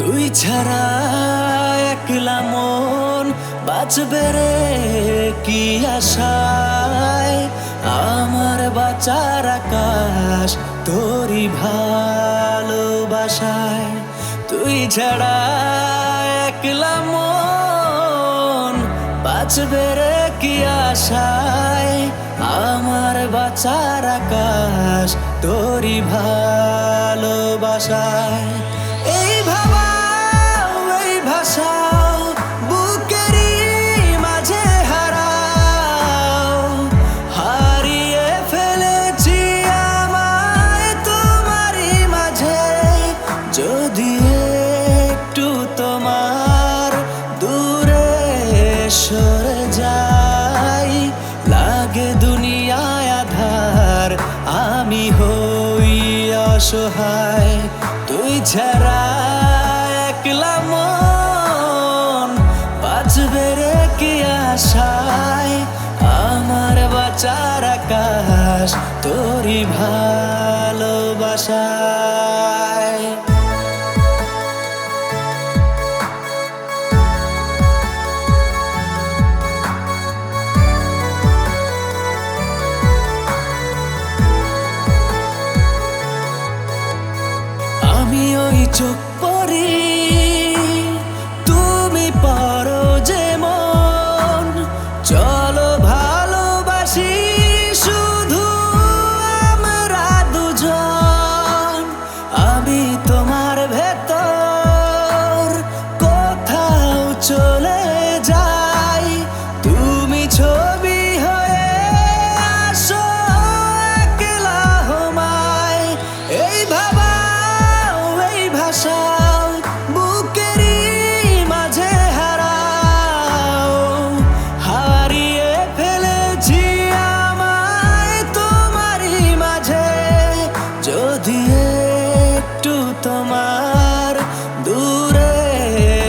তুই ছাড়া একলা মন বাঁচবে রে কি আশায়? আমার বাঁচার আকাশ তোরই ভালোবাসায়। তুই ছাড়া একলা মন বাঁচবে রে কি আশায়? আমার বাঁচার আকাশ তোরই ভালোবাসায়। অসহায় তুই ছাড়া একলা মন বাঁচবে রে কি আশায়? আমার বাঁচার আকাশ তোরই ভালোবাসায় তোমার দূরে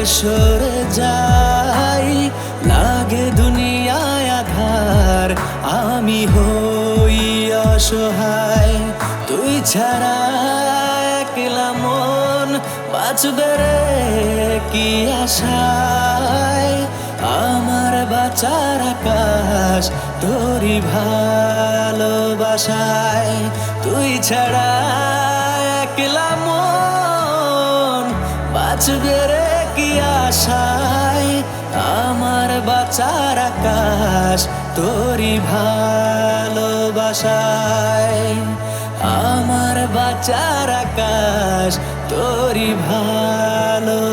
সরে যাই। লাগে দুনিয়ায় আধার, আমি হই অসহায়। তুই ছাড়া একলা মন বাঁচবে রে কি আশায়? আমার বাঁচার আকাশ তোরই ভালোবাসায়। তুই ছাড়া একলা বাঁচবে রে কি আশায়? আমার বাঁচার আকাশ তোরি ভালোবাসায়। আমার বাঁচার আকাশ তোরি ভালোবাসায়।